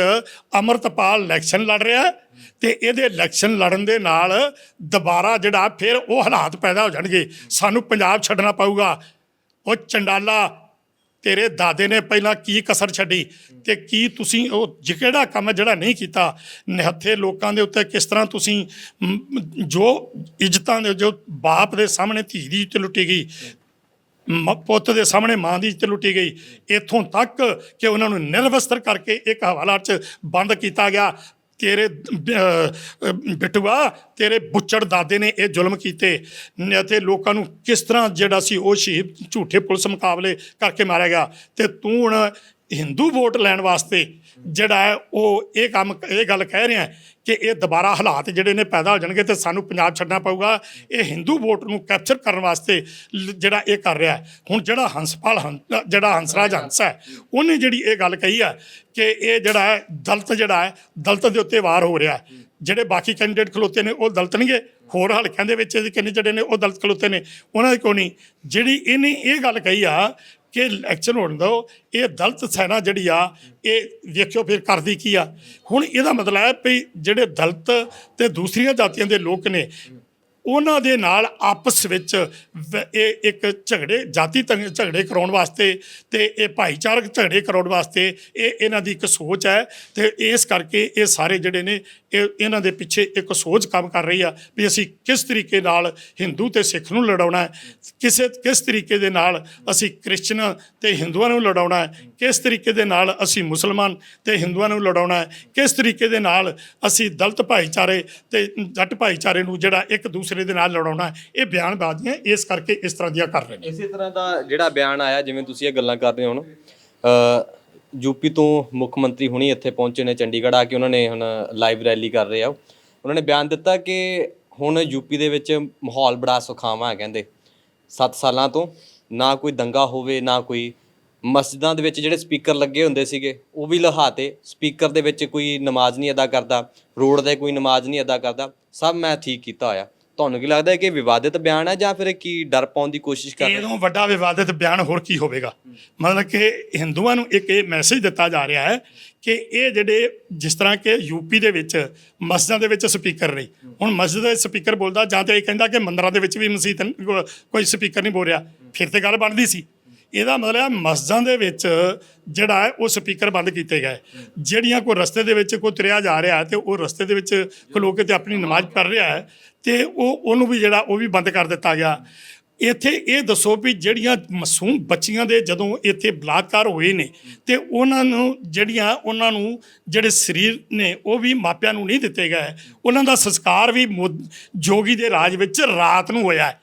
ਅਮਰਤਪਾਲ ਇਲੈਕਸ਼ਨ ਲੜ ਰਿਹਾ ਹੈ ਤੇ ਇਹਦੇ ਇਲੈਕਸ਼ਨ ਲੜਨ ਦੇ ਨਾਲ ਦੁਬਾਰਾ ਜਿਹੜਾ ਫਿਰ ਉਹ ਹਾਲਾਤ ਪੈਦਾ ਹੋ ਜਾਣਗੇ। ਸਾਨੂੰ ਪੰਜਾਬ ਛੱਡਣਾ ਪਊਗਾ। ਉਹ ਚੰਡਾਲਾ ਤੇਰੇ ਦਾਦੇ ਨੇ ਪਹਿਲਾਂ ਕੀ ਕਸਰ ਛੱਡੀ ਤੇ ਕੀ ਤੁਸੀਂ ਉਹ ਜ- ਕਿਹੜਾ ਕੰਮ ਜਿਹੜਾ ਨਹੀਂ ਕੀਤਾ? ਨਿਹੱਥੇ ਲੋਕਾਂ ਦੇ ਉੱਤੇ ਕਿਸ ਤਰ੍ਹਾਂ ਤੁਸੀਂ ਜੋ ਇੱਜ਼ਤਾਂ ਦੇ, ਜੋ ਬਾਪ ਦੇ ਸਾਹਮਣੇ ਧੀ ਦੀ ਇੱਜ਼ਤ ਲੁੱਟੀ ਗਈ, ਮ- ਪੁੱਤ ਦੇ ਸਾਹਮਣੇ ਮਾਂ ਦੀ ਇੱਜ਼ਤ ਲੁੱਟੀ ਗਈ, ਇੱਥੋਂ ਤੱਕ ਕਿ ਉਹਨਾਂ ਨੂੰ ਨਿਰਵਸਤਰ ਕਰਕੇ ਇੱਕ ਹਵਾਲਾ 'ਚ ਬੰਦ ਕੀਤਾ ਗਿਆ। ਤੇਰੇ ਅਹ, ਬਿਟੂਆ ਤੇਰੇ ਬੁੱਚੜ ਦਾਦੇ ਨੇ ਇਹ ਜ਼ੁਲਮ ਕੀਤੇ। ਨ- ਤੇ ਲੋਕਾਂ ਨੂੰ ਕਿਸ ਤਰ੍ਹਾਂ ਜਿਹੜਾ ਸੀ ਉਹ ਸ਼ਹੀਦ ਝੂਠੇ ਪੁਲਿਸ ਮੁਕਾਬਲੇ ਕਰਕੇ ਮਾਰਿਆ ਗਿਆ। ਤੇ ਤੂੰ ਹੁਣ ਹਿੰਦੂ ਵੋਟ ਲੈਣ ਵਾਸਤੇ ਜਿਹੜਾ ਹੈ, ਉਹ ਇਹ ਕੰਮ, ਇਹ ਗੱਲ ਕਹਿ ਰਿਹਾ ਕਿ ਇਹ ਦੁਬਾਰਾ ਹਾਲਾਤ ਜਿਹੜੇ ਨੇ ਪੈਦਾ ਹੋ ਜਾਣਗੇ ਤੇ ਸਾਨੂੰ ਪੰਜਾਬ ਛੱਡਣਾ ਪਊਗਾ। ਇਹ ਹਿੰਦੂ ਵੋਟ ਨੂੰ ਕੈਪਚਰ ਕਰਨ ਵਾਸਤੇ ਲ- ਜਿਹੜਾ ਇਹ ਕਰ ਰਿਹਾ ਹੁਣ ਜਿਹੜਾ ਹੰਸਪਾਲ ਹੰਸ ਜਿਹੜਾ ਹੰਸਰਾਜ ਹੰਸ ਹੈ, ਉਹਨੇ ਜਿਹੜੀ ਇਹ ਗੱਲ ਕਹੀ ਹੈ ਕਿ ਇਹ ਜਿਹੜਾ ਹੈ, ਦਲਤ ਜਿਹੜਾ ਹੈ, ਦਲਤ ਦੇ ਉੱਤੇ ਵਾਰ ਹੋ ਰਿਹਾ ਜਿਹੜੇ ਬਾਕੀ ਕੈਂਡੀਡੇਟ ਖਲੋਤੇ ਨੇ, ਉਹ ਦਲਤ ਨਹੀਂਗੇ ਹੋਰ ਹਲਕਿਆਂ ਦੇ ਵਿੱਚ ਇਹਦੇ ਕਿੰਨੇ ਜਿਹੜੇ ਨੇ, ਉਹ ਦਲਤ ਖਲੋਤੇ ਨੇ। ਉਹਨਾਂ ਦੀ ਕੋਈ ਨਹੀਂ। ਜਿਹੜੀ ਇਹਨੇ ਇਹ ਗੱਲ ਕਹੀ ਆ ਕਿ ਇਲੈਕਸ਼ਨ ਹੋਣ ਦੋ ਇਹ ਦਲਤ ਸੈਨਾ ਜਿਹੜੀ ਆ, ਇਹ ਵੇਖਿਓ ਫਿਰ ਕਰਦੀ ਕੀ ਆ। ਹੁਣ ਇਹਦਾ ਮਤਲਬ ਹੈ ਵੀ ਜਿਹੜੇ ਦਲਤ ਤੇ ਦੂਸਰੀਆਂ ਜਾਤੀਆਂ ਦੇ ਲੋਕ ਨੇ, ਉਹਨਾਂ ਦੇ ਨਾਲ ਆਪਸ ਵਿੱਚ ਇਹ ਇੱਕ ਝਗੜੇ, ਜਾਤੀ ਤੰਗ, ਝਗੜੇ ਕਰਾਉਣ ਵਾਸਤੇ ਤੇ ਇਹ ਭਾਈਚਾਰਕ ਝਗੜੇ ਕਰਾਉਣ ਵਾਸਤੇ ਇਹ ਇਹਨਾਂ ਦੀ ਇੱਕ ਸੋਚ ਹੈ ਤੇ ਇਸ ਕਰਕੇ ਇਹ ਸਾਰੇ ਜਿਹੜੇ ਨੇ ਇਹ ਇਹਨਾਂ ਦੇ ਪਿੱਛੇ ਇੱਕ ਸੋਚ ਕੰਮ ਕਰ ਰਹੀ ਆ ਵੀ ਅਸੀਂ ਕਿਸ ਤਰੀਕੇ ਨਾਲ ਹਿੰਦੂ ਤੇ ਸਿੱਖ ਨੂੰ ਲੜਾਉਣਾ ਹੈ, ਕਿਸੇ, ਕਿਸ ਤਰੀਕੇ ਦੇ ਨਾਲ ਅਸੀਂ ਕ੍ਰਿਸਚਨ ਤੇ ਹਿੰਦੂਆਂ ਨੂੰ ਲੜਾਉਣਾ ਹੈ, ਕਿਸ ਤਰੀਕੇ ਦੇ ਨਾਲ ਅਸੀਂ ਮੁਸਲਮਾਨ ਤੇ ਹਿੰਦੂਆਂ ਨੂੰ ਲੜਾਉਣਾ ਹੈ, ਕਿਸ ਤਰੀਕੇ ਦੇ ਨਾਲ ਅਸੀਂ ਦਲਤ ਭਾਈਚਾਰੇ ਤੇ ਜੱਟ ਭਾਈਚਾਰੇ ਨੂੰ ਜਿਹੜਾ ਇੱਕ ਦੂਸਰੇ ਦੇ ਨਾਲ ਲੜਾਉਣਾ ਹੈ, ਇਹ ਬਿਆਨਬਾਜ਼ੀਆਂ ਇਸ ਕਰਕੇ ਇਸ ਤਰ੍ਹਾਂ ਦੀਆਂ ਕਰ ਰਹੇ ਨੇ। ਇਸੇ ਤਰ੍ਹਾਂ ਦਾ ਜਿਹੜਾ ਬਿਆਨ ਆਇਆ, ਜਿਵੇਂ ਤੁਸੀਂ ਇਹ ਗੱਲਾਂ ਕਰ ਰਹੇ ਹੋ ਯੂਪੀ ਤੋਂ ਮੁੱਖ ਮੰਤਰੀ ਹੁਣੀ ਇੱਥੇ ਪਹੁੰਚੇ ਨੇ, ਚੰਡੀਗੜ੍ਹ ਆ ਕੇ ਉਹਨਾਂ ਨੇ ਹੁਣ ਲਾਈਵ ਰੈਲੀ ਕਰ ਰਹੇ ਆ। ਉਹਨਾਂ ਨੇ ਬਿਆਨ ਦਿੱਤਾ ਕਿ ਹੁਣ ਯੂਪੀ ਦੇ ਵਿੱਚ ਮਾਹੌਲ ਬੜਾ ਸੁਖਾਵਾਂ ਹੈ ਕਹਿੰਦੇ। 7 ਸਾਲਾਂ ਤੋਂ ਨਾ ਕੋਈ ਦੰਗਾ ਹੋਵੇ, ਨਾ ਕੋਈ ਮਸਜਿਦਾਂ ਦੇ ਵਿੱਚ ਜਿਹੜੇ ਸਪੀਕਰ ਲੱਗੇ ਹੁੰਦੇ ਸੀਗੇ, ਉਹ ਵੀ ਲਹਾਤੇ ਸਪੀਕਰ ਦੇ ਵਿੱਚ ਕੋਈ ਨਮਾਜ਼ ਨਹੀਂ ਅਦਾ ਕਰਦਾ, ਰੋਡ ਤੇ ਕੋਈ ਨਮਾਜ਼ ਨਹੀਂ ਅਦਾ ਕਰਦਾ, ਸਭ ਮੈਂ ਠੀਕ ਕੀਤਾ ਹੋਇਆ। ਤੁਹਾਨੂੰ ਕੀ ਲੱਗਦਾ ਹੈ ਕਿ ਵਿਵਾਦਿਤ ਬਿਆਨ ਹੈ ਜਾਂ ਫਿਰ ਕੀ ਡਰ ਪਾਉਣ ਦੀ ਕੋਸ਼ਿਸ਼ ਕਰ ਰਹੇ ਇਹਦੋਂ ਵੱਡਾ ਵਿਵਾਦਿਤ ਬਿਆਨ ਹੋਰ ਕੀ ਹੋਵੇਗਾ? ਮਤਲਬ ਕਿ ਹਿੰਦੂਆਂ ਨੂੰ ਇੱਕ ਇਹ ਮੈਸੇਜ ਦਿੱਤਾ ਜਾ ਰਿਹਾ ਹੈ ਕਿ ਇਹ ਜਿਹੜੇ ਜਿਸ ਤਰ੍ਹਾਂ ਕਿ ਯੂਪੀ ਦੇ ਵਿੱਚ ਮਸਜਿਦਾਂ ਦੇ ਵਿੱਚ ਸਪੀਕਰ ਨਹੀਂ ਹੁਣ ਮਸਜਿਦ ਦੇ ਸਪੀਕਰ ਬੋਲਦਾ ਜਾਂ ਤੇ ਇਹ ਕਹਿੰਦਾ ਕਿ ਮੰਦਰਾਂ ਦੇ ਵਿੱਚ ਵੀ ਮਸਜਿਦ ਕੋਈ ਸਪੀਕਰ ਨਹੀਂ ਬੋਲ ਰਿਹਾ। ਫਿਰ ਤੇ ਗੱਲ ਬਣਦੀ ਸੀ। ਇਹਦਾ ਮਤਲਬ ਹੈ ਮਸਜਿਦਾਂ ਦੇ ਵਿੱਚ ਜਿਹੜਾ ਹੈ ਉਹ ਸਪੀਕਰ ਬੰਦ ਕੀਤੇ ਗਏ। ਜਿਹੜੀਆਂ ਕੋਈ ਰਸਤੇ ਦੇ ਵਿੱਚ ਕੋਈ ਤੁਰਿਆ ਜਾ ਰਿਹਾ ਹੈ ਤੇ ਉਹ ਰਸਤੇ ਦੇ ਵਿੱਚ ਖਲੋ ਕੇ ਤੇ ਆਪਣੀ ਨਮਾਜ਼ ਪੜ੍ਹ ਰਿਹਾ ਹੈ ਤੇ ਉਹ, ਉਹਨੂੰ ਵੀ ਜਿਹੜਾ ਉਹ ਵੀ ਬੰਦ ਕਰ ਦਿੱਤਾ ਗਿਆ। ਇੱਥੇ ਇਹ ਦੱਸੋ ਵੀ ਜਿਹੜੀਆਂ ਮਾਸੂਮ ਬੱਚੀਆਂ ਦੇ ਜਦੋਂ ਇੱਥੇ ਬਲਾਤਕਾਰ ਹੋਏ ਨੇ ਤੇ ਉਹਨਾਂ ਨੂੰ ਜਿਹੜੀਆਂ ਉਹਨਾਂ ਨੂੰ ਜਿਹੜੇ ਸਰੀਰ ਨੇ ਉਹ ਵੀ ਮਾਪਿਆਂ ਨੂੰ ਨਹੀਂ ਦਿੱਤੇ ਗਏ। ਉਹਨਾਂ ਦਾ ਸੰਸਕਾਰ ਵੀ ਮੋਦ- ਜੋਗੀ ਦੇ ਰਾਜ ਵਿੱਚ ਰਾਤ ਨੂੰ ਹੋਇਆ ਹੈ।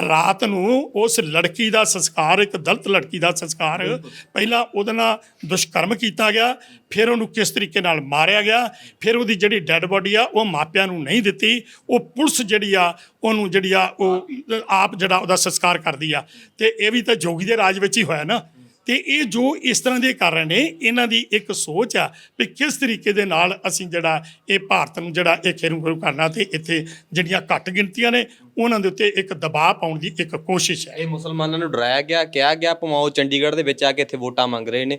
ਰਾਤ ਨੂੰ ਉਸ ਲੜਕੀ ਦਾ ਸੰਸਕਾਰ ਇੱਕ ਦਲਿਤ ਲੜਕੀ ਦਾ ਸੰਸਕਾਰ ਪਹਿਲਾਂ ਉਹਦੇ ਨਾਲ ਦੁਸ਼ਕਰਮ ਕੀਤਾ ਗਿਆ ਫਿਰ ਉਹਨੂੰ ਕਿਸ ਤਰੀਕੇ ਨਾਲ ਮਾਰਿਆ ਗਿਆ ਫਿਰ ਉਹਦੀ ਜਿਹੜੀ ਡੈੱਡ ਬੋਡੀ ਆ ਉਹ ਮਾਪਿਆਂ ਨੂੰ ਨਹੀਂ ਦਿੱਤੀ ਉਹ ਪੁਲਿਸ ਜਿਹੜੀ ਆ ਉਹਨੂੰ ਜਿਹੜੀ ਆ ਉਹ ਆਪ ਜਿਹੜਾ ਉਹਦਾ ਸੰਸਕਾਰ ਕਰਦੀ ਆ। ਤੇ ਇਹ ਵੀ ਤਾਂ ਜੋਗੀ ਦੇ ਰਾਜ ਵਿੱਚ ਹੀ ਹੋਇਆ ਨਾ। ਤੇ ਇਹ ਜੋ ਇਸ ਤਰ੍ਹਾਂ ਦੇ ਕਰ ਰਹੇ ਨੇ ਇਹਨਾਂ ਦੀ ਇੱਕ ਸੋਚ ਆ ਵੀ ਕਿਸ ਤਰੀਕੇ ਦੇ ਨਾਲ ਅਸੀਂ ਜਿਹੜਾ ਇਹ ਭਾਰਤ ਨੂੰ ਜਿਹੜਾ ਇਹ ਖੇਰੂ ਖੇਰੂ ਕਰਨਾ ਤੇ ਇੱਥੇ ਜਿਹੜੀਆਂ ਘੱਟ ਗਿਣਤੀਆਂ ਨੇ ਉਹਨਾਂ ਦੇ ਉੱਤੇ ਇੱਕ ਦਬਾਅ ਪਾਉਣ ਦੀ ਇੱਕ ਕੋਸ਼ਿਸ਼ ਹੈ। ਇਹ ਮੁਸਲਮਾਨਾਂ ਨੂੰ ਡਰਾਇਆ ਗਿਆ ਕਿਹਾ ਗਿਆ ਉਹ ਚੰਡੀਗੜ੍ਹ ਦੇ ਵਿੱਚ ਆ ਕੇ ਇੱਥੇ ਵੋਟਾਂ ਮੰਗ ਰਹੇ ਨੇ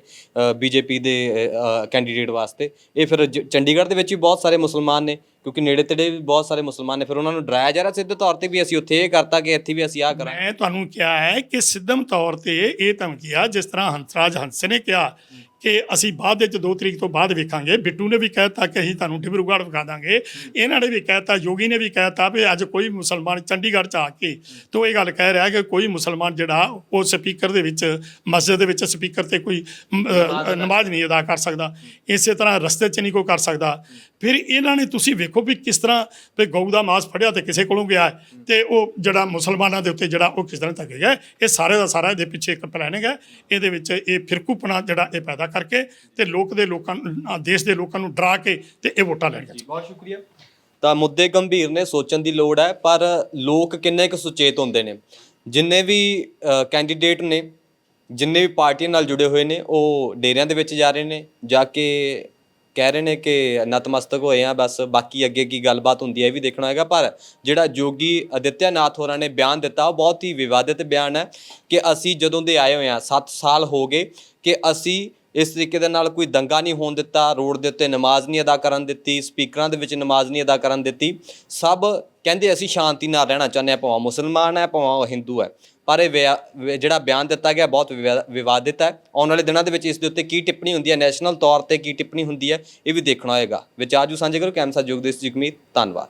ਬੀਜੇਪੀ ਦੇ ਕੈਂਡੀਡੇਟ ਵਾਸਤੇ। ਇਹ ਫਿਰ ਚੰਡੀਗੜ੍ਹ ਦੇ ਵਿੱਚ ਵੀ ਬਹੁਤ ਸਾਰੇ ਮੁਸਲਮਾਨ ਨੇ ਕਿਉਂਕਿ ਨੇੜੇ ਤੇੜੇ ਵੀ ਬਹੁਤ ਸਾਰੇ ਮੁਸਲਮਾਨ ਨੇ ਫਿਰ ਉਹਨਾਂ ਨੂੰ ਡਰਾਇਆ ਜਾ ਰਿਹਾ ਸਿੱਧੇ ਤੌਰ ਤੇ ਵੀ ਅਸੀਂ ਉੱਥੇ ਇਹ ਕਰਤਾ ਕਿ ਇੱਥੇ ਵੀ ਅਸੀਂ ਆਹ ਕਰਾਂਗੇ। ਮੈਂ ਤੁਹਾਨੂੰ ਕਿਹਾ ਹੈ ਕਿ ਸਿੱਧਮ ਤੌਰ ਤੇ ਇਹ ਧਮਕੀ ਆ ਜਿਸ ਤਰ੍ਹਾਂ ਹੰਸਰਾਜ ਹੰਸ ਨੇ ਕਿਹਾ ਕਿ ਅਸੀਂ ਬਾਅਦ ਵਿੱਚ 2 ਤਰੀਕ ਤੋਂ ਬਾਅਦ ਵੇਖਾਂਗੇ। ਬਿੱਟੂ ਨੇ ਵੀ ਕਹਿਤਾ ਕਿ ਅਸੀਂ ਤੁਹਾਨੂੰ ਡਿਬਰੂਗੜ੍ਹ ਵਿਖਾ ਦਾਂਗੇ। ਇਹਨਾਂ ਨੇ ਵੀ ਕਹਿਤਾ ਯੋਗੀ ਨੇ ਵੀ ਕਹਿਤਾ ਵੀ ਅੱਜ ਕੋਈ ਮੁਸਲਮਾਨ ਚੰਡੀਗੜ੍ਹ ਚ ਆ ਕੇ ਤੋਂ ਇਹ ਗੱਲ ਕਹਿ ਰਿਹਾ ਕਿ ਕੋਈ ਮੁਸਲਮਾਨ ਜਿਹੜਾ ਉਹ ਸਪੀਕਰ ਦੇ ਵਿੱਚ ਮਸਜਿਦ ਦੇ ਵਿੱਚ ਸਪੀਕਰ ਤੇ ਕੋਈ ਨਮਾਜ਼ ਨਹੀਂ ਅਦਾ ਕਰ ਸਕਦਾ। ਇਸੇ ਤਰ੍ਹਾਂ ਰਸਤੇ 'ਚ ਨਹੀਂ ਕੋਈ ਕਰ ਸਕਦਾ। ਫਿਰ ਇਹਨਾਂ ਨੇ ਤੁਸੀਂ ਵੇਖੋ ਵੀ ਕਿਸ ਤਰ੍ਹਾਂ ਵੀ ਗਊ ਦਾ ਮਾਸ ਫੜਿਆ ਤੇ ਕਿਸੇ ਕੋਲੋਂ ਗਿਆ ਤੇ ਉਹ ਜਿਹੜਾ ਮੁਸਲਮਾਨਾਂ ਦੇ ਉੱਤੇ ਜਿਹੜਾ ਉਹ ਕਿਸ ਤਰ੍ਹਾਂ ਤੱਕ ਗਿਆ ਇਹ ਸਾਰੇ ਦਾ ਸਾਰਾ ਇਹਦੇ ਪਿੱਛੇ ਇੱਕ ਪਲੈਨਿੰਗ ਹੈ ਇਹਦੇ ਵਿੱਚ ਇਹ ਫਿਰਕੂਪਣਾ ਜਿਹੜਾ ਇਹ ਪੈਦਾ ਕਰਕੇ ਤੇ ਲੋਕ ਦੇ ਲੋਕਾਂ ਨੂੰ ਦੇਸ਼ ਦੇ ਲੋਕਾਂ ਨੂੰ ਡਰਾ ਕੇ ਤੇ ਇਹ ਵੋਟਾਂ ਲੈਣਗੇ ਬਹੁਤ ਸ਼ੁਕਰੀਆ। ਤਾਂ ਮੁੱਦੇ ਗੰਭੀਰ ਨੇ ਸੋਚਣ ਦੀ ਲੋੜ ਹੈ ਪਰ ਲੋਕ ਕਿੰਨੇ ਕੁ ਸੁਚੇਤ ਹੁੰਦੇ ਨੇ? ਜਿੰਨੇ ਵੀ ਕੈਂਡੀਡੇਟ ਨੇ ਜਿੰਨੇ ਵੀ ਪਾਰਟੀਆਂ ਨਾਲ ਜੁੜੇ ਹੋਏ ਨੇ ਉਹ ਡੇਰਿਆਂ ਦੇ ਵਿੱਚ ਜਾ ਰਹੇ ਨੇ ਜਾ ਕੇ ਕਹਿ ਰਹੇ ਨੇ ਕਿ ਨਤਮਸਤਕ ਹੋਏ ਆ ਬਸ ਬਾਕੀ ਅੱਗੇ ਕੀ ਗੱਲਬਾਤ ਹੁੰਦੀ ਹੈ ਇਹ ਵੀ ਦੇਖਣਾ ਹੋਏਗਾ ਪਰ ਜਿਹੜਾ ਜੋਗੀ ਅਦਿੱਤਿਆਨਾਥ ਹੋਰਾਂ ਨੇ ਬਿਆਨ ਦਿੱਤਾ ਉਹ ਬਹੁਤ ਹੀ ਵਿਵਾਦਿਤ ਬਿਆਨ ਹੈ ਕਿ ਅਸੀਂ ਜਦੋਂ ਦੇ ਆਏ ਹੋਏ ਆ 7 ਸਾਲ ਹੋ ਗਏ ਕਿ ਅਸੀਂ ਇਸ ਤਰੀਕੇ ਦੇ ਨਾਲ ਕੋਈ ਦੰਗਾ ਨਹੀਂ ਹੋਣ ਦਿੱਤਾ, ਰੋਡ ਦੇ ਉੱਤੇ ਨਮਾਜ਼ ਨਹੀਂ ਅਦਾ ਕਰਨ ਦਿੱਤੀ, ਸਪੀਕਰਾਂ ਦੇ ਵਿੱਚ ਨਮਾਜ਼ ਨਹੀਂ ਅਦਾ ਕਰਨ ਦਿੱਤੀ। ਸਭ ਕਹਿੰਦੇ ਅਸੀਂ ਸ਼ਾਂਤੀ ਨਾਲ ਰਹਿਣਾ ਚਾਹੁੰਦੇ ਹਾਂ, ਭਾਵੇਂ ਮੁਸਲਮਾਨ ਹੈ, ਭਾਵੇਂ ਉਹ ਹਿੰਦੂ ਹੈ। ਪਰ ਇਹ ਵਿਆ- ਜਿਹੜਾ ਬਿਆਨ ਦਿੱਤਾ ਗਿਆ ਬਹੁਤ ਵਿਵਾ- ਵਿਵਾਦਿਤ ਹੈ। ਆਉਣ ਵਾਲੇ ਦਿਨਾਂ ਦੇ ਵਿੱਚ ਇਸ ਦੇ ਉੱਤੇ ਕੀ ਟਿੱਪਣੀ ਹੁੰਦੀ ਹੈ, ਨੈਸ਼ਨਲ ਤੌਰ ਤੇ ਕੀ ਟਿੱਪਣੀ ਹੁੰਦੀ ਹੈ, ਇਹ ਵੀ ਦੇਖਣਾ ਹੋਏਗਾ। ਵਿਚਾਰ ਵਿਚਾਰਜੂ ਸਾਂਝੇ ਕਰੋ ਕੈਮਸਾ ਜੋਗਦੇਸ਼ ਜਗਮੀਤ। ਧੰਨਵਾਦ।